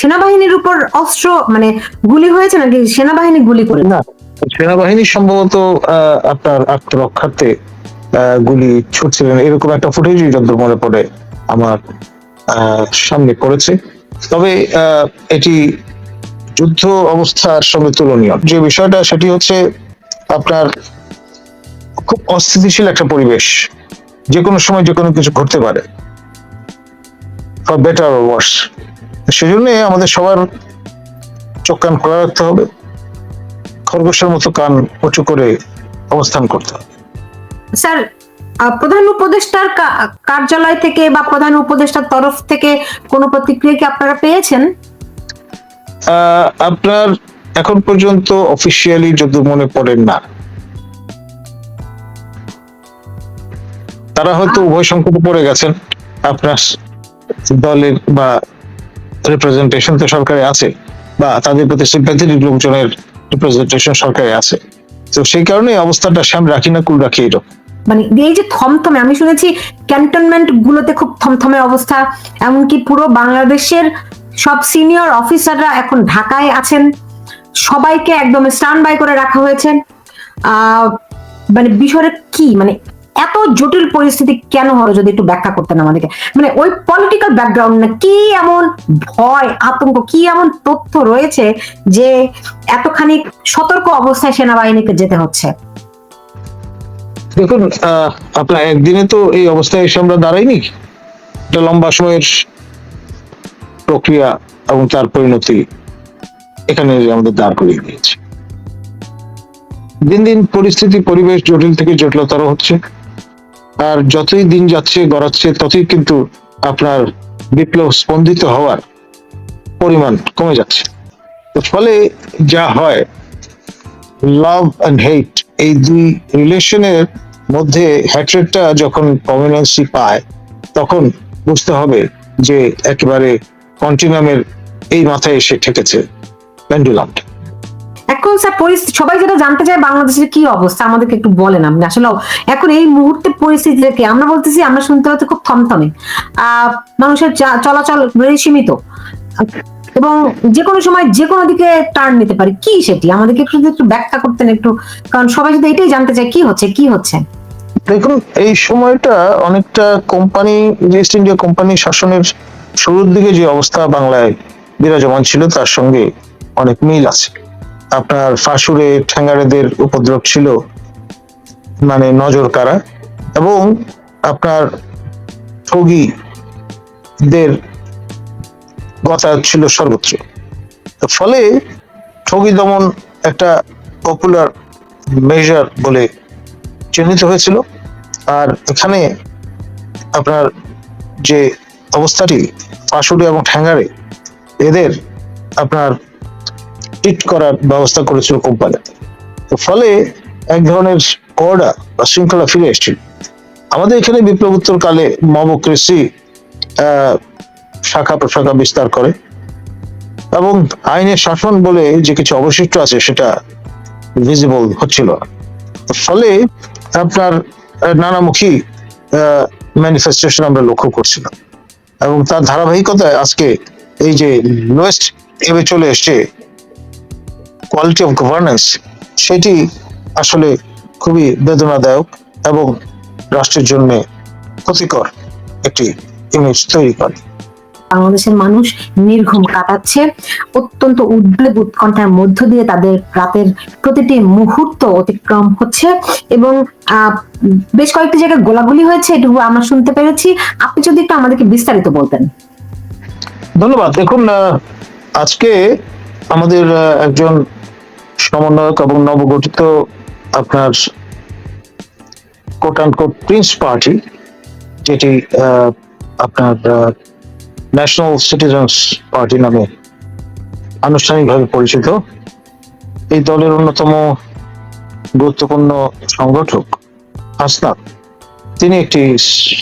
সেনাবাহিনীর উপর অস্ত্র মানে গুলি হয়েছে নাকি সেনাবাহিনী গুলি করে? না, সেনাবাহিনী সম্ভবত আপনার আত্মরক্ষার্থে গুলি ছুটছিলেন। এরকম একটা ফুটেজই যত মনে পড়ে আমার সামনে পড়েছে। তবে এটি যুদ্ধ অবস্থার সঙ্গে তুলনীয়। যে বিষয়টা, সেটি হচ্ছে আপনার খুব অস্থিতিশীল একটা পরিবেশ। যে কোনো সময় যে কোনো কিছু ঘটতে পারে। ফর বেটার ওয়ার্স সেজন্য আমাদের সবার চোখ কান খোলা রাখতে হবে। খরগোশের মতো কান উঁচু করে অবস্থান করতে হবে। স্যার প্রধান উপদেষ্টার কার্যালয় থেকে বা প্রধান উপদেষ্টার তরফ থেকে কোনো প্রতিক্রিয়া কি আপনারা পেয়েছেন? আপনার এখন পর্যন্ত অফিসিয়ালি যদি মনে পড়েন না। তারা হয়তো উভয় সংকটে পড়ে গেছেন। আপনার দলের বা রিপ্রেজেন্টেশন তো সরকারে আছে, বা তাদের প্রতি সিম্প্যাথেটিক লোকজনের রিপ্রেজেন্টেশন সরকারে আছে। তো সেই কারণে অবস্থাটা শ্যাম রাখি না, কুল রাখি এরকম। মানে এই যে থমথমে, আমি শুনেছি ক্যান্টনমেন্ট গুলোতে খুব থমথমে অবস্থা, এমনকি পুরো বাংলাদেশের সব সিনিয়র অফিসাররা এখন ঢাকায় আছেন। সবাইকে একদম স্ট্যান্ড বাই করে রাখা হয়েছে। মানে বিষয়টা কি? মানে এত জটিল পরিস্থিতি কেন হলো যদি একটু ব্যাখ্যা করতেন আমাদেরকে? মানে ওই পলিটিক্যাল ব্যাকগ্রাউন্ড না, কি এমন ভয়, আতঙ্ক, কি এমন তথ্য রয়েছে যে এতখানি সতর্ক অবস্থায় সেনাবাহিনীকে যেতে হচ্ছে? দেখুন আপনার একদিনে তো এই অবস্থায় এসে আমরা দাঁড়াইনি। এটা লম্বা সময়ের প্রক্রিয়া এবং তার পরিণতি এখানে আমাদের দাঁড় করিয়ে দিয়েছে। দিন দিন পরিস্থিতি, পরিবেশ জটিল থেকে জটিলতর হচ্ছে। আর যতই দিন যাচ্ছে, গড়াচ্ছে, ততই কিন্তু আপনার বিপ্লব স্পন্দিত হওয়ার পরিমাণ কমে যাচ্ছে। ফলে যা হয় লাভ অ্যান্ড হেট এই দুই রিলেশনের মধ্যে হ্যাট্রেটটা যখন প্রমিনেন্সি পায়, তখন বুঝতে হবে যে একেবারে কন্টিনামের এই মাথায় এসে ঠেকেছে পেন্ডুলামটা এখন স্যার পরিস্থিতি সবাই যেটা জানতে চায় বাংলাদেশের কি অবস্থা, আমাদেরকে একটু বলেন আপনি। আসলে এখন এই মুহূর্তে পরিস্থিতিটা কি? আমরা বলতেছি, আমরা শুনতে হচ্ছে খুব থমথমে। আহ, মানুষের চলাচল very সীমিত। এবং যে কোনো সময় যে কোনো দিকে টার্ন নিতে পারে। কি সেটি? আমাদেরকে একটু একটু ব্যাখ্যা করতেন একটু, কারণ সবাই যদি এটাই জানতে চায়, কি হচ্ছে কি হচ্ছে? দেখুন, এই সময়টা অনেকটা কোম্পানি ইস্ট ইন্ডিয়া কোম্পানি শাসনের শুরুর দিকে যে অবস্থা বাংলায় বিরাজমান ছিল, তার সঙ্গে অনেক মিল আছে। আপনার ফাঁসুরে, ঠ্যাঙ্গারেদের উপদ্রব ছিল মানে নজর কারা এবং আপনার ঠগীদের গতা ছিল সর্বত্র ফলে ঠগী দমন একটা পপুলার মেজার বলে চিহ্নিত হয়েছিল। আর এখানে আপনার যে অবস্থাটি পাশুড়ি এবং ঠ্যাঙ্গারে, এদের আপনার ট্রিট করার ব্যবস্থা করেছিল কোম্পানি তো। ফলে এক ধরনের অর্ডার বা শৃঙ্খলা ফিরে এসেছিল। আমাদের এখানে বিপ্লবোত্তর কালে মবক্রেসি শাখা প্রশাখা বিস্তার করে এবং আইনের শাসন বলে যে কিছু অবশিষ্ট আছে সেটা ভিজিবল হচ্ছিল ফলে আপনার নানামুখী ম্যানিফেস্টেশন আমরা লক্ষ্য করছিলাম। এবং তার ধারাবাহিকতায় আজকে এই যে লোয়েস্ট এভাবে চলে এসছে কোয়ালিটি অফ গভর্নেন্স সেটি আসলে খুবই বেদনাদায়ক এবং রাষ্ট্রের জন্য ক্ষতিকর একটি ইমেজ তৈরি করে। বাংলাদেশের মানুষ নির্ঘুম কাটাচ্ছে অত্যন্ত উদ্বেগ উৎকণ্ঠার মধ্য দিয়ে তাদের রাতের প্রতিটি মুহূর্ত অতিক্রম হচ্ছে এবং আহ, বেশ কয়েকটি জায়গায় গোলাগুলি হয়েছে এটুকু আমরা শুনতে পেরেছি। আপনি যদি একটু আমাদেরকে বিস্তারিত বলতেন। ধন্যবাদ। দেখুন আজকে আমাদের একজন সমন্বয়ক এবং নবগঠিত আপনার কোট কোট প্রিন্স পার্টি যেটি আপনার ন্যাশনাল সিটিজেন্স পার্টি নামে আনুষ্ঠানিকভাবে পরিচিত, এই দলের অন্যতম গুরুত্বপূর্ণ সংগঠক হাসনাত। তিনি একটি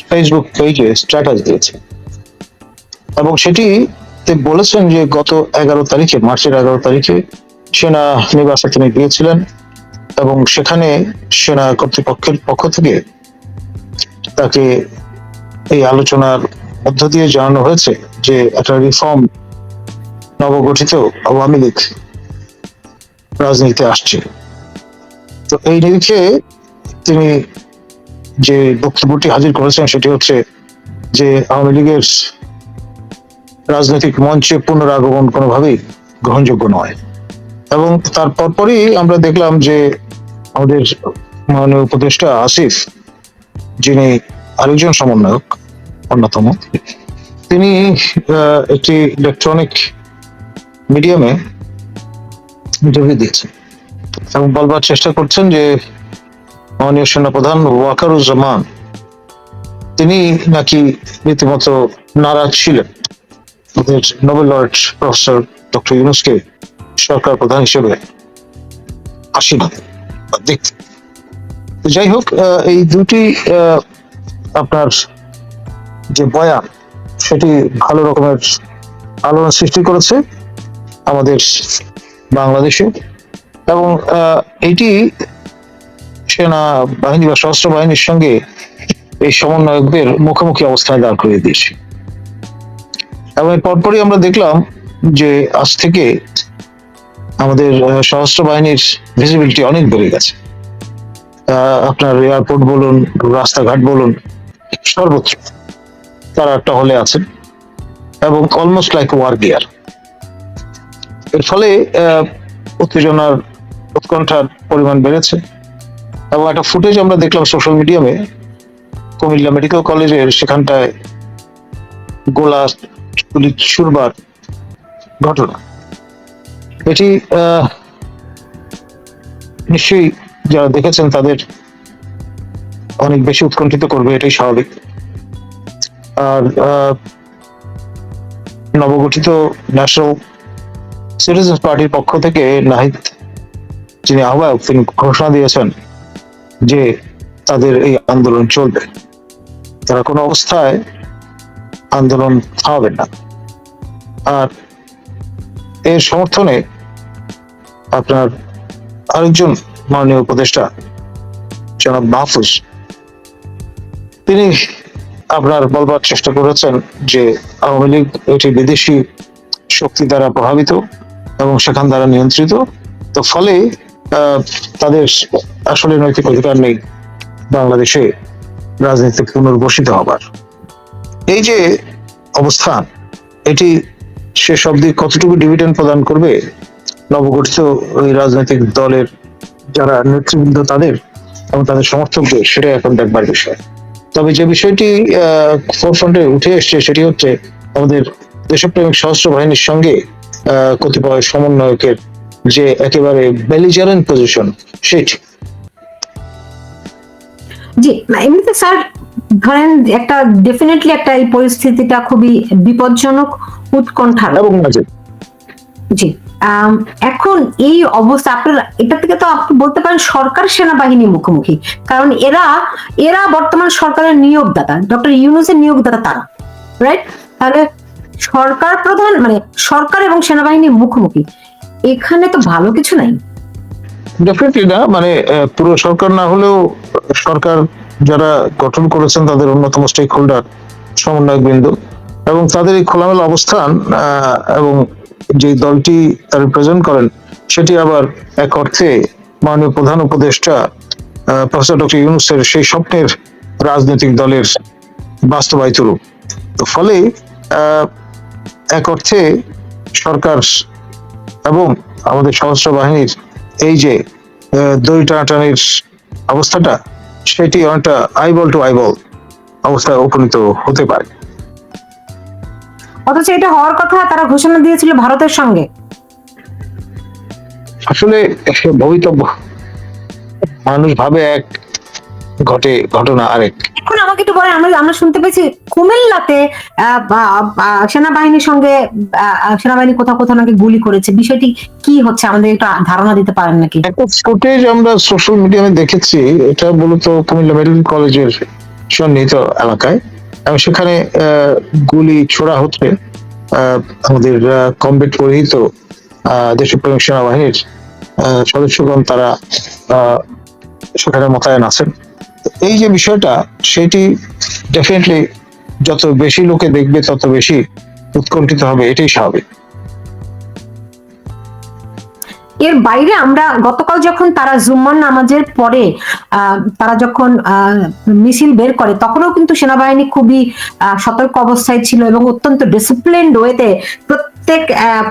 ফেসবুক পেজে স্ট্যাটাস দিয়েছেন এবং সেটি বলেছেন যে গত এগারো তারিখে, মার্চের এগারো তারিখে সেনা নিবাসে তিনি গিয়েছিলেন এবং সেখানে সেনা কর্তৃপক্ষের পক্ষ থেকে তাকে এই আলোচনার মধ্য দিয়ে জানানো হয়েছে যে একটা রিফর্ম নবগঠিত আওয়ামী লীগ রাজনীতিতে আসছে। তো এই নিরিখে তিনি যে বক্তব্যটি হাজির করেছেন সেটি হচ্ছে যে আওয়ামী লীগের রাজনৈতিক মঞ্চে পুনরাগমন কোনোভাবেই গ্রহণযোগ্য নয়। এবং তার পরপরই আমরা দেখলাম যে আমাদের মাননীয় উপদেষ্টা আসিফ, যিনি আরেকজন সমন্বয়ক, অন্যতম, তিনি একটি ইলেকট্রনিক মিডিয়ামে ইন্টারভিউ দিয়েছেন এবং বলবার চেষ্টা করছেন যে মাননীয় সেনাপ্রধান ওয়াকারুজ্জামান, তিনি নাকি রীতিমতো নারাজ ছিলেন। নোবেল লরেট প্রফেসর ডক্টর ইউনুসকে সরকার প্রধান হিসেবে আসীন হতে বা দেখতে যাই হোক এই দুটি আপনার যে বয়ান, সেটি ভালো রকমের আলোড়ন সৃষ্টি করেছে আমাদের বাংলাদেশে এবং এটি সেনা বাহিনী বা সশস্ত্র বাহিনীর সঙ্গে এই সমন্বয়কদের মুখোমুখি অবস্থায় দাঁড় করিয়ে দিয়েছে। এবং পরপরই আমরা দেখলাম যে আজ থেকে আমাদের সশস্ত্র বাহিনীর ভিজিবিলিটি অনেক বেড়ে গেছে। আপনার এয়ারপোর্ট বলুন, রাস্তাঘাট বলুন, সর্বত্র তারা টহলে আছেন এবং অলমোস্ট লাইক ওয়ার গিয়ার এর ফলে উত্তেজনার উৎকণ্ঠার পরিমাণ বেড়েছে এবং একটা ফুটেজ আমরা দেখলাম সোশ্যাল মিডিয়ামে কুমিল্লা মেডিকেল কলেজের সেখানটায় গোলা ছুড়বার ঘটনা। এটি নিশ্চয়ই যারা দেখেছেন তাদের অনেক বেশি উৎকণ্ঠিত করবে, এটাই স্বাভাবিক। আর নবগঠিত ন্যাশনাল সিটিজেন্স পার্টির পক্ষ থেকে নাহিদ যিনি আহ্বায়ক, তিনি ঘোষণা দিয়েছেন যে তাদের এই আন্দোলন চলবে। তারা কোনো অবস্থায় আন্দোলন থামাবেন না। আর এর সমর্থনে আপনার আরেকজন মাননীয় উপদেষ্টা, জনাব মাহফুজ, তিনি আপনার বলবার চেষ্টা করেছেন যে আওয়ামী লীগ এটি বিদেশি শক্তি দ্বারা প্রভাবিত এবং সেখান দ্বারা নিয়ন্ত্রিত। তো ফলে তাদের আসলে নৈতিক অধিকার নেই বাংলাদেশে রাজনীতিতে পুনর্বসিত হবার। এই যে অবস্থান, এটি শেষ অবধি কতটুকু ডিভিডেন্ড প্রদান করবে? নবগঠিত ওই রাজনৈতিক দলের যারা নেতৃবৃন্দ তাদের এবং তাদের সমর্থকদের সেটা এখন দেখবার বিষয়। তবে যে বিষয়টি ফোরফ্রন্টে উঠে এসছে সেটি হচ্ছে আমাদের দেশপ্রেমিক সশস্ত্র বাহিনীর সঙ্গে আহ, কতিপয় সমন্বয়কের যে একেবারে বেলিজারেন্ট পজিশন সেটি। জি এমনিতে স্যার ধরেন একটা ডেফিনেটলি একটা এই পরিস্থিতিটা খুবই বিপজ্জনক উৎকণ্ঠার। এবং জি এখন এই অবস্থা আপনারা এটা থেকে তো আপনি বলতে পারেন সরকার সেনাবাহিনী মুখোমুখি কারণ এরা এরা বর্তমান সরকারের নিয়োগদাতা ডক্টর ইউনুসের নিয়োগদাতা তারা রাইট তাহলে সরকার প্রধান মানে সরকার এবং সেনাবাহিনীর মুখোমুখি এখানে তো ভালো কিছু নাই। ডেফিনেটলি না মানে পুরো সরকার না হলেও সরকার যারা গঠন করেছেন তাদের অন্যতম স্টেক হোল্ডার সমন্বয়ক বৃন্দ এবং তাদের এই খোলামেলা অবস্থান এবং যে দলটি তারা রিপ্রেজেন্ট করেন, সেটি আবার এক অর্থে মাননীয় প্রধান উপদেষ্টা প্রফেসর ডক্টর ইউনুসের সেই স্বপ্নের রাজনৈতিক দলের বাস্তবায়িত রূপ। তো ফলে এক অর্থে সরকার এবং আমাদের সশস্ত্র বাহিনীর এই যে দড়ি টানাটানির অবস্থাটা সেটি অনেকটা আইবল টু আইবল অবস্থায় উপনীত হতে পারে। অথচ এটা হওয়ার কথা তারা ঘোষণা দিয়েছিল ভারতের সঙ্গে। আসলে ভবিতব্য। মানুষ ভাবে এক ঘটে ঘটনা আরেক। এখন আমাকে একটু বলেন, আমরা আমরা শুনতে পেয়েছি কুমিল্লাতে সেনাবাহিনীর সঙ্গে সেনাবাহিনী কোথাও কোথাও নাকি গুলি করেছে। বিষয়টি কি হচ্ছে? আমাদের একটু ধারণা দিতে পারেন নাকি? ফুটেজ আমরা সোশ্যাল মিডিয়ামে দেখেছি, এটা মূলত কুমিল্লা মেডিকেল কলেজের সন্নিহিত এলাকায়। এবং সেখানে গুলি ছোড়া হচ্ছে। আমাদের কমবেট পরিহিত দেশপ্রেমিক সেনাবাহিনীর সদস্যগণ তারা সেখানে মোতায়েন আছেন। এই যে বিষয়টা, সেটি ডেফিনেটলি যত বেশি লোকে দেখবে, তত বেশি উৎকণ্ঠিত হবে, এটাই স্বাভাবিক। এর বাইরে আমরা গতকাল যখন তারা জুম্মার নামাজের পরে তারা যখন মিছিল বের করে, তখনও কিন্তু সেনাবাহিনী খুবই সতর্ক অবস্থায় ছিল এবং অত্যন্ত ডিসিপ্লিনড ওয়েতে প্রত্যেক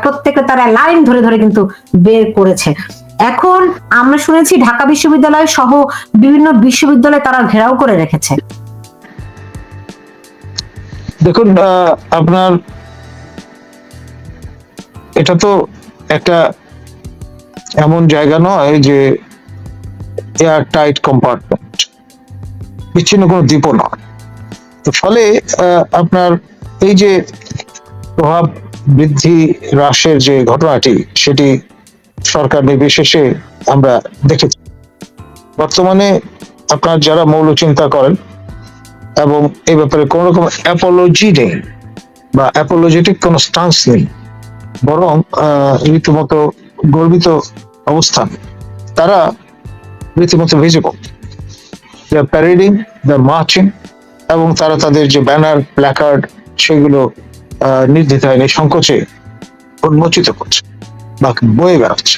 প্রত্যেকে তারা লাইন ধরে ধরে কিন্তু বের করেছে। এখন আমরা শুনেছি ঢাকা বিশ্ববিদ্যালয় সহ বিভিন্ন বিশ্ববিদ্যালয় তারা ঘেরাও করে রেখেছে। দেখুন আপনার এটা তো একটা এমন জায়গা নয় যে এয়ার টাইট কম্পার্টমেন্ট। বিচ্ছিন্ন কোনো দ্বীপও নয়। তো ফলে আপনার এই যে প্রভাব বৃদ্ধি হ্রাসের যে ঘটনাটি, সেটি সরকার নির্বিশেষে আমরা দেখেছি। বর্তমানে আপনার যারা মৌল চিন্তা করেন এবং এই ব্যাপারে কোন রকম অ্যাপোলজি নেই বা অ্যাপোলজেটিক কোনো স্টান্স নেই, বরং রীতিমতো গর্বিত অবস্থান, তারা রীতিমতো ভিজিবল প্যারেডিং দ্য মার্চিং এবং তারা তাদের যে ব্যানার প্ল্যাকার্ড সেগুলো নির্দ্বিধায় সংকোচে উন্মোচিত করছে। বা বয়ে বেড়াচ্ছে।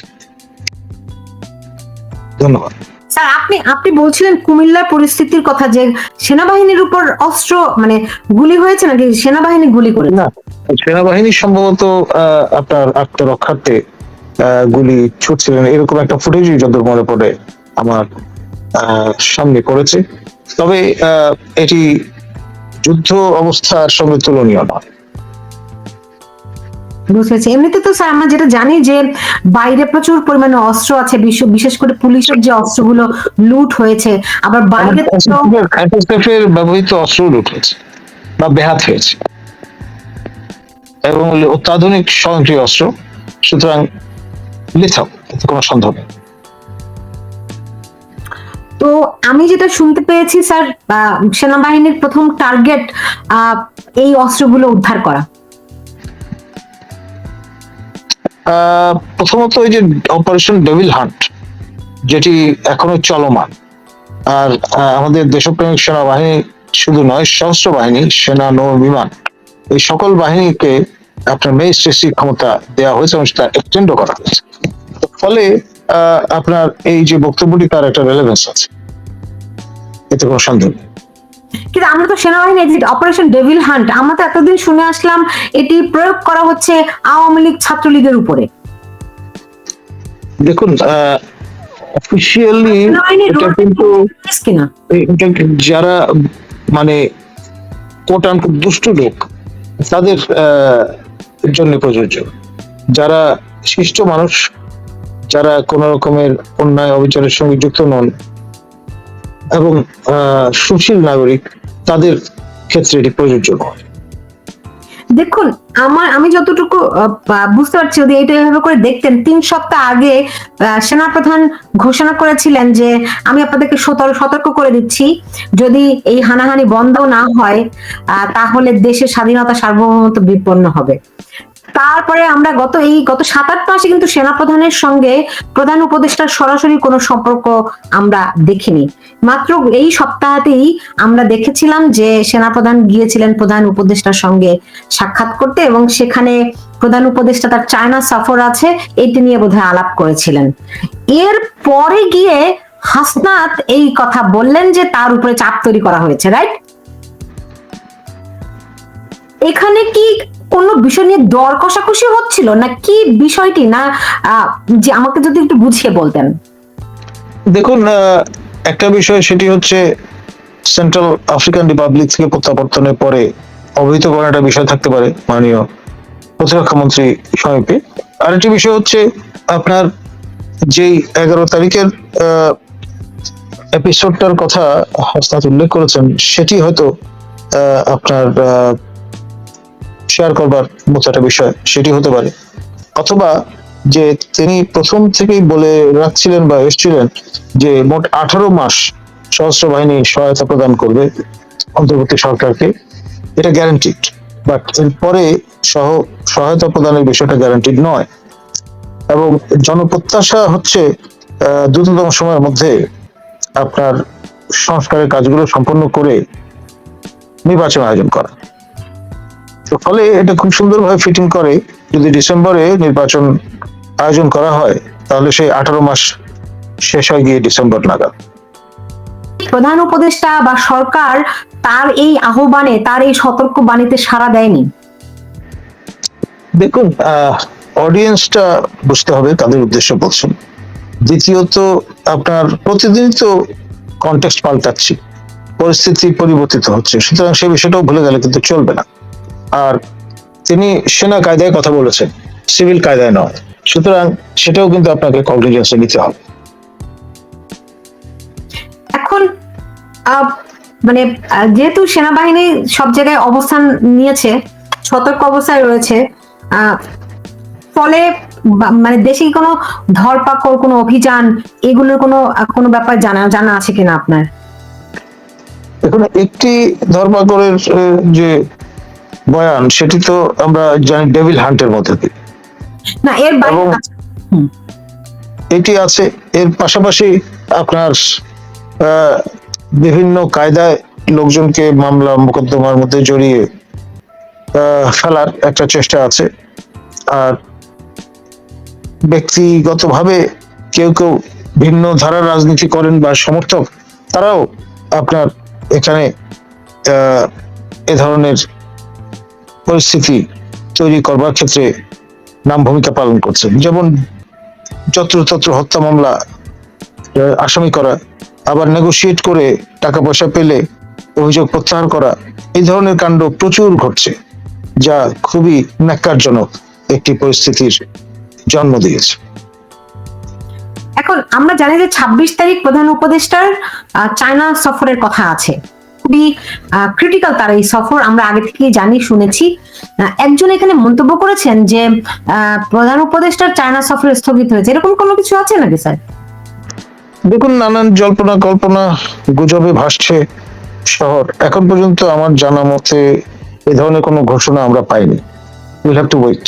ধন্যবাদ। স্যার আপনি আপনি বলছিলেন কুমিল্লার পরিস্থিতির কথা যে সেনাবাহিনীর উপর অস্ত্র মানে গুলি হয়েছে নাকি সেনাবাহিনী গুলি করে? না সেনাবাহিনী সম্ভবত আপনার আত্মরক্ষার্থে আহ, গুলি ছুটছিলেন। এরকম একটা ফুটেজই যত মনে পড়ে আমার আহ, সামনে করেছে তবে আহ, এটি যুদ্ধ অবস্থার সঙ্গে তুলনীয় নয়। বুঝতে পেরেছি। এমনিতে তো স্যার আমরা যেটা জানি যে বাইরে প্রচুর পরিমাণে অস্ত্র আছে বিশেষ করে পুলিশের যে অস্ত্রগুলো লুট হয়েছে আবার বাইরে ব্যবহৃত অস্ত্র লুট হয়েছে বা বেহাত হয়েছে। এবং অত্যাধুনিক স্বয়ংক্রিয় অস্ত্র সুতরাং লিথাও কোনো সন্দেহ নেই। তো আমি যেটা শুনতে পেয়েছি স্যার আহ, সেনাবাহিনীর প্রথম টার্গেট এই অস্ত্রগুলো উদ্ধার করা। প্রথমত ওই যে অপারেশন ডেভিল হান্ট যেটি এখনও চলমান। আর আমাদের দেশপ্রেমিক সেনাবাহিনী শুধু নয়, সশস্ত্র বাহিনী, সেনা নৌ বিমান এই সকল বাহিনীকে আপনার মেয়ে মেজিস্ট্রেসি ক্ষমতা দেওয়া হয়েছে এবং সেটা এক্সটেন্ডও করা হয়েছে। ফলে আপনার এই যে বক্তব্যটি তার একটা রেলেভেন্স আছে। এতে কোনো সন্দেহ নেই। কিন্তু আমরা তো সেনাবাহিনী অপারেশন ডেভিল হান্ট আমরা তো এতদিন শুনে আসলাম এটি প্রয়োগ করা হচ্ছে আওয়ামী লীগ ছাত্রলীগের উপরে। দেখুন অফিসিয়ালি এটা কিন্তু যারা মানে কোট আনকোট দুষ্টু লোক তাদের আহ, জন্য প্রযোজ্য। যারা শিষ্ট মানুষ যারা কোন রকমের অন্যায় অবিচারের সঙ্গে যুক্ত নন এবং সুশীল নাগরিক, তাদের ক্ষেত্রে এটি প্রযোজ্য নয়। দেখুন, আমার, আমি যতটুকু বুঝতে পারছি যদি এটা এভাবে করে দেখতেন, তিন সপ্তাহ আগে সেনাপ্রধান ঘোষণা করেছিলেন যে, আমি আপনাদেরকে সতর্ক করে দিচ্ছি, যদি এই হানাহানি বন্ধ না হয় তাহলে দেশের স্বাধীনতা সার্বভৌমত্ব বিপন্ন হবে। তারপরে আমরা গত এই গত সাত আট মাসে কিন্তু সেনাপ্রধানের সঙ্গে প্রধান উপদেষ্টার সরাসরি কোনো সম্পর্ক আমরা দেখিনি। মাত্র এই সপ্তাহতেই আমরা দেখেছিলাম যে সেনাপ্রধান গিয়েছিলেন প্রধান উপদেষ্টার সঙ্গে সাক্ষাৎ করতে এবং সেখানে প্রধান উপদেষ্টা তার চায়না সফর আছে, এটি নিয়ে বোধহয় আলাপ করেছিলেন। এর পরে গিয়ে হাসনাত এই কথা বললেন যে তার উপরে চাপ তৈরি করা হয়েছে, রাইট? এখানে কি কোনো বিষয় নিয়ে দর কষাকষি হচ্ছিল? না কি বিষয়টি? না যে আমাকে যদি একটু বুঝিয়ে বলতেন। দেখুন একটা বিষয় সেটি হচ্ছে সেন্ট্রাল আফ্রিকান রিপাবলিক থেকে প্রত্যাবর্তনের পরে অবহিত করার একটা বিষয় থাকতে পারে মাননীয় প্রতিরক্ষা মন্ত্রী সমীপে আরেকটি বিষয় হচ্ছে আপনার যেই এগারো তারিখের এপিসোডটার কথা হাসনাত উল্লেখ করেছেন, সেটি হয়তো আপনার শেয়ার করবার মতো একটা বিষয়, সেটি হতে পারে। অথবা যে তিনি প্রথম থেকেই বলে রাখছিলেন বা এসেছিলেন যে মোট আঠারো মাস সশস্ত্র বাহিনী সহায়তা প্রদান করবে অন্তর্বর্তী সরকারকে, এটা গ্যারান্টিড বাট এরপরে সহ, সহায়তা প্রদানের বিষয়টা গ্যারান্টিড নয়। এবং জনপ্রত্যাশা হচ্ছে দ্রুততম সময়ের মধ্যে আপনার সংস্কারের কাজগুলো সম্পন্ন করে নির্বাচন আয়োজন করা। তো ফলে এটা খুব সুন্দরভাবে ফিটিং করে। যদি ডিসেম্বরে নির্বাচন আয়োজন করা হয় তাহলে সেই আঠারো মাস শেষ হয় গিয়ে ডিসেম্বর নাগাদ। প্রধান উপদেষ্টা বা সরকার তার এই আহ্বানে তার এই সতর্ক বাণীতে সাড়া দেয়নি। দেখুন অডিয়েন্সটা বুঝতে হবে তাদের উদ্দেশ্য বলছেন। দ্বিতীয়ত আপনার প্রতিদিন তো কন্টেক্সট পাল্টাচ্ছি। পরিস্থিতি পরিবর্তিত হচ্ছে। সুতরাং সেই বিষয়টাও ভুলে গেলে কিন্তু চলবে না। আর তিনি সেনা কায়দায় কথা বলেছেন সিভিল কায়দায় নয়। সুতরাং সেটাও কিন্তু আপনাকে কগনিজেন্সে নিতে হবে। এখন মানে যেহেতু সেনাবাহিনী সব জায়গায় অবস্থান নিয়েছে সতর্ক অবস্থায় রয়েছে ফলে মানে দেশে কি কোনো ধরপাকড় কোনো অভিযান এগুলোর কোনো কোনো ব্যাপার জানা জানা আছে কিনা আপনার? এখন একটি ধর্মাগরের যে বয়ান সেটি তো আমরা জানি ডেভিল হান্টের মধ্যে দিয়ে। না এর বাইরে। এটি আছে এর পাশাপাশি আপনার বিভিন্ন কায়দায় লোকজনকে মামলা মোকদ্দমার মধ্যে জড়িয়ে ফেলার একটা চেষ্টা আছে। আর ব্যক্তিগতভাবে কেউ কেউ ভিন্ন ধারার রাজনীতি করেন বা সমর্থক তারাও আপনার এখানে আহ, এ ধরনের পরিস্থিতি তৈরি করবার ক্ষেত্রে নাম ভূমিকা পালন করছেন যেমন যত্রতত্র হত্যা মামলা আসামি করা, আবার নেগোশিয়েট করে টাকা পয়সা পেলে অভিযোগ প্রত্যাহার করা, এই ধরনের কাণ্ড প্রচুর ঘটছে, যা খুবই ন্যাক্কারজনক একটি পরিস্থিতির জন্ম দিয়েছে। এখন আমরা জানি যে ছাব্বিশ তারিখ প্রধান উপদেষ্টার চায়না সফরের কথা আছে। খুবই ক্রিটিক্যাল তার এই সফর আমরা আগে থেকেই জানি শুনেছি। একজন এখানে মন্তব্য করেছেন যে প্রধান উপদেষ্টার চায়না সফর স্থগিত হয়েছে। এরকম কোনো কিছু আছে নাকি স্যার? দেখুন নানান জল্পনা কল্পনা গুজবে ভাসছে শহর। এখন পর্যন্ত আমার জানা মতে এ ধরনের কোনো ঘোষণা আমরা পাইনি। উইল হ্যাভ টু ওয়েট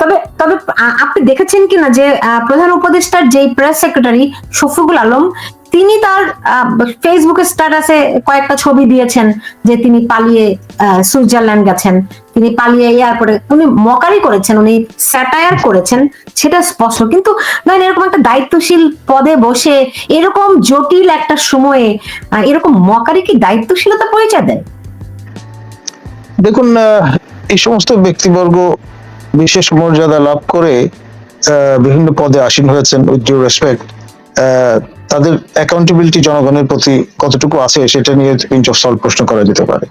তবে তবে আপনি দেখেছেন কিনা যে প্রধান উপদেষ্টার যেই প্রেস সেক্রেটারি শফিকুল আলম তিনি তার ফেসবুকে স্ট্যাটাসে কয়েকটা ছবি দিয়েছেন যে তিনি পালিয়ে সুইজারল্যান্ড গেছেন। তিনি পালিয়ে এয়ারপোর্টে উনি মকারি করেছেন, উনি স্যাটায়ার করেছেন, সেটা স্পষ্ট। কিন্তু ধরেন এরকম একটা দায়িত্বশীল পদে বসে এরকম জটিল একটা সময়ে এরকম মকারি কি দায়িত্বশীলতা পরিচয় দেয়? দেখুন এই সমস্ত ব্যক্তিবর্গ বিশেষ মর্যাদা লাভ করে বিভিন্ন পদে আসীন হয়েছেন উইথ ডিউ রেসপেক্ট তাদের অ্যাকাউন্টেবিলিটি জনগণের প্রতি কতটুকু আছে সেটা নিয়ে পিঞ্চ অফ সলভ প্রশ্ন করা যেতে পারে।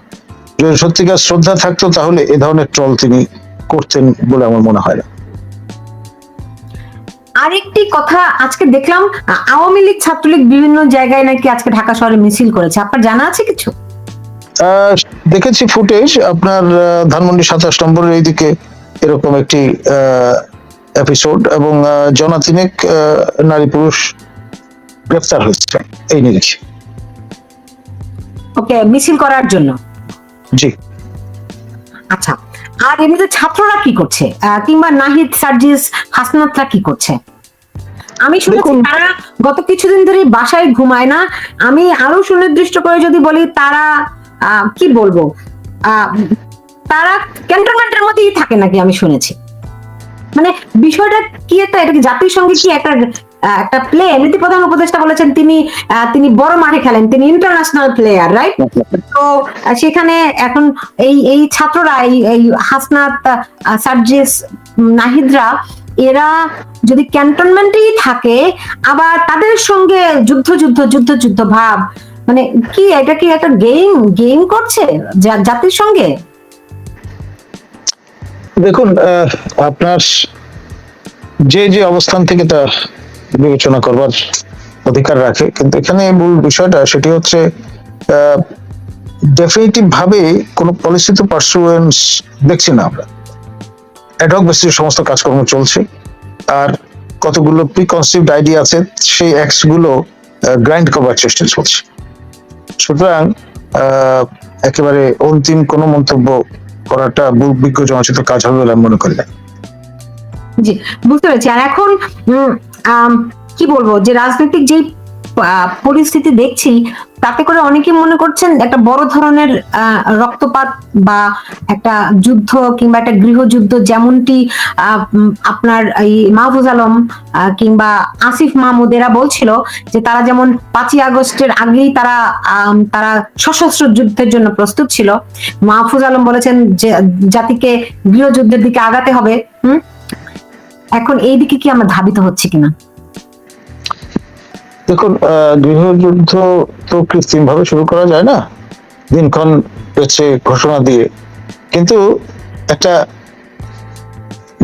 যদি সত্যিকার শ্রদ্ধা থাকতো তাহলে এ ধরনের ট্রল তিনি করতেন বলে আমার মনে হয় না। আরেকটি কথা আজকে দেখলাম আওয়ামী লীগ ছাত্রলীগ বিভিন্ন জায়গায় নাকি আজকে ঢাকা শহরে মিছিল করেছে। আপনার জানা আছে কিছু? আহ, দেখেছি ফুটেজ আপনার ধানমন্ডি সাতাশ নম্বরের এইদিকে এরকম একটি এপিসোড এবং আহ, জনা তিনেক আহ, নারী পুরুষ গ্রেফতার হয়েছে। এই নিরিখে ওকে মিছিল করার জন্য? জি। আচ্ছা আর এমনিতে ছাত্ররা কি করছে? কিংবা নাহিদ সার্জিস হাসনাতরা কি করছে? আমি শুনেছি তারা গত কিছুদিন ধরে বাসায় ঘুমায় না। আমি আরও সুনির্দিষ্ট করে যদি বলি তারা আহ, কি বলব? আহ, তারা ক্যান্টনমেন্টের মধ্যেই থাকে নাকি আমি শুনেছি। মানে বিষয়টা কি একটা এটা কি জাতিসংঘে কি একটা একটা প্লে এমনিতে প্রধান উপদেষ্টা বলেছেন তিনি তিনি বড় মাঠে খেলেন, তিনি ইন্টারন্যাশনাল প্লেয়ার রাইট তো সেখানে এখন এই এই ছাত্ররা, এই হাসনাত সার্জিস নাহিদরা, এরা যদি ক্যান্টনমেন্টেই থাকে, আবার তাদের সঙ্গে যুদ্ধ যুদ্ধ যুদ্ধ যুদ্ধ ভাব মানে কি, এটা কি একটা গেম গেম করছে জাতির সঙ্গে? দেখুন আপনার যে যে অবস্থান থেকে তা বিবেচনা করবার অধিকার রাখে। কিন্তু এখানে মূল বিষয়টা সেটি হচ্ছে ডেফিনেটিভ ভাবে কোনো পলিসি তো পার্সুয়েন্স দেখছি না আমরা। অ্যাডহক বেসিসে সমস্ত কাজকর্ম চলছে। আর কতগুলো প্রি কনসিভড আইডিয়া আছে, সেই অ্যাক্টসগুলো গ্রাইন্ড করবার চেষ্টা চলছে। সুতরাং একেবারে অন্তিম কোনো মন্তব্য করাটা বিজ্ঞ জনচিত কাজ হবে বলে আমি মনে করি না। জি, বুঝতে পেরেছি। আর এখন কি বলব যে রাজনৈতিক আহ, পরিস্থিতি দেখছি তাতে করে অনেকে মনে করছেন একটা বড় ধরনের রক্তপাত বা একটা যুদ্ধ কিংবা একটা গৃহযুদ্ধ যেমনটি আপনার এই মাহফুজ আলম কিংবা আসিফ মাহমুদ এরা বলছিল যে তারা যেমন পাঁচই আগস্টের আগেই তারা তারা সশস্ত্র যুদ্ধের জন্য প্রস্তুত ছিল। মাহফুজ আলম বলেছেন যে জাতিকে গৃহযুদ্ধের দিকে আগাতে হবে হুম? এখন এই দিকে কি আমরা ধাবিত হচ্ছে কিনা? দেখুন গৃহযুদ্ধ তো কৃত্রিম ভাবে শুরু করা যায় না? দিনক্ষণ পেছে ঘোষণা দিয়ে। কিন্তু একটা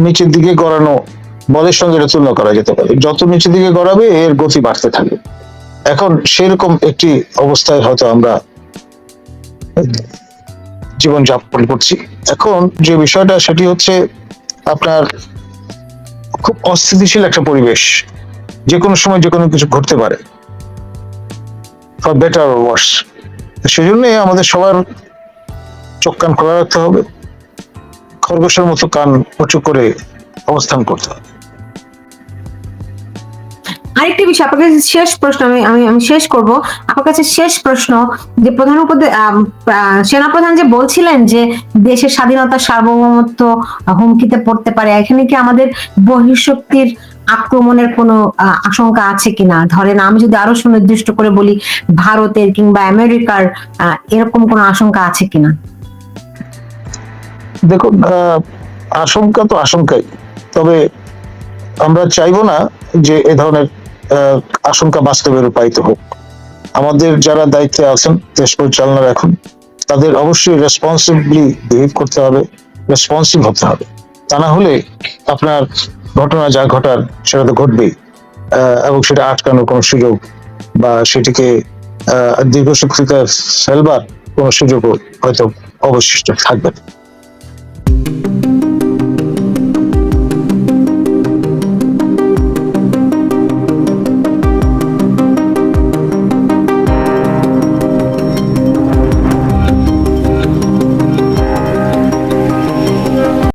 নিচের দিকে গড়ানো বলের সঙ্গে এটা তুলনা করা যেতে পারে। যত নিচের দিকে গড়াবে, এর গতি বাড়তে থাকবে। এখন সেরকম একটি অবস্থায় হয়তো আমরা জীবন যাপন করছি। এখন যে বিষয়টা, সেটি হচ্ছে আপনার খুব অস্থিতিশীল একটা পরিবেশ যে কোনো সময় যে কোনো কিছু ঘটতে পারে ফর বেটার ওয়ার্স সেজন্য আমাদের সবার চোখ কান খোলা রাখতে হবে, খরগোশের মতো কান উঁচু করে অবস্থান করতে হবে। আরেকটি বিষয়, আপনার কাছে শেষ প্রশ্ন আমি আমি আমি শেষ করব। আপনার কাছে শেষ প্রশ্ন যে প্রধান সেনাপ্রধান যে বলছিলেন যে দেশের স্বাধীনতা সার্বভৌমত্ব হুমকিতে পড়তে পারে, এখানে কি আমাদের বহিঃশক্তির আক্রমণের কোনো আশঙ্কা আছে কিনা? ধরেন আমি যদি আরও সুনির্দিষ্ট করে বলি ভারতের কিংবা আমেরিকার এরকম কোনো আশঙ্কা আছে কিনা? দেখুন আশঙ্কা তো আশঙ্কাই, তবে আমরা চাইব না যে এ ধরনের আশঙ্কা বাস্তবে রূপায়িত হোক। আমাদের যারা দায়িত্বে আছেন, দেশ পরিচালনার এখন, তাদের অবশ্যই রেসপন্সিবলি বিহেভ করতে হবে রেসপন্সিভ হতে হবে। তা না হলে আপনার ঘটনা যা ঘটার, সেটা তো ঘটবেই। এবং সেটা আটকানোর কোনো সুযোগ বা সেটিকে দীর্ঘসূত্রিতে ফেলবার কোনো সুযোগও হয়তো অবশিষ্ট থাকবে না।